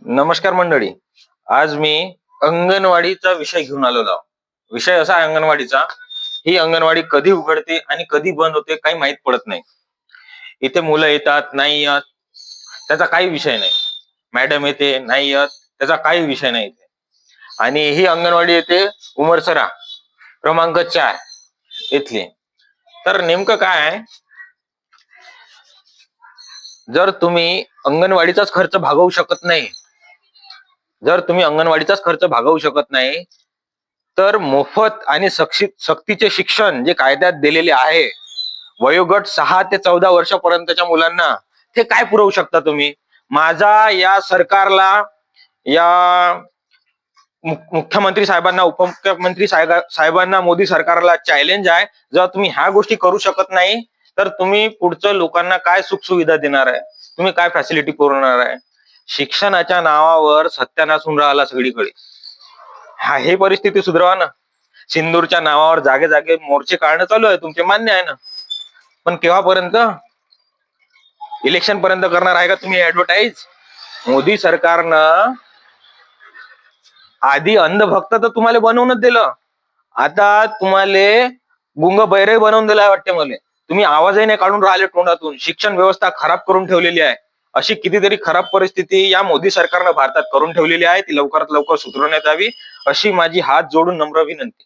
नमस्कार मंडळी. आज मी अंगणवाडीचा विषय घेऊन आलेलो विषय असा आहे अंगणवाडीचा ही अंगणवाडी कधी उघडते आणि कधी बंद होते काही माहीत पडत नाही. इथे मुलं येतात नाही येत त्याचा काही विषय नाही. मॅडम येते नाही येत त्याचा काही विषय नाही इथे. आणि ही अंगणवाडी येते उमरसरा क्रमांक चार इथली. तर नेमकं काय आहे? जर तुम्ही अंगणवाडीचाच खर्च भागवू शकत नाही जर तुम्ही अंगणवाडीचाच खर्च भागवू शकत नाही तर मोफत आणि सक्तीचे शिक्षण जे कायद्यात दिलेले आहे वयोगट सहा ते चौदा वर्षापर्यंतच्या मुलांना ते काय पुरवू शकता तुम्ही? माझा या सरकारला या मुख्यमंत्री साहेबांना उपमुख्यमंत्री साहेबांना मोदी सरकारला चॅलेंज आहे. जर तुम्ही ह्या गोष्टी करू शकत नाही तर तुम्ही पुढचं लोकांना काय सुख सुविधा देणार आहे? तुम्ही काय फॅसिलिटी पुरवणार आहे? शिक्षणाच्या नावावर सत्यानाश होऊन राहिला सगळीकडे. हा हे परिस्थिती सुधरवा ना. सिंदूरच्या नावावर जागे जागे मोर्चे काढणं चालू आहे तुमचे मान्य आहे ना. पण केव्हापर्यंत? इलेक्शन पर्यंत करणार आहे का तुम्ही ऍडव्हर्टाईज मोदी सरकारनं आधी अंधभक्त तर तुम्हाला बनवूनच दिलं. आता तुम्हाला गुंग बैरे बनवून दिलाय वाटते मला. तुम्ही आवाजही नाही काढून राहिले तोंडातून. शिक्षण व्यवस्था खराब करून ठेवलेली आहे. अशी कितीतरी खराब परिस्थिती या मोदी सरकारनं भारतात करून ठेवलेली आहे. ती लवकरात लवकर सुधारण्यात यावी. अशी माझी हात जोडून नम्र विनंती.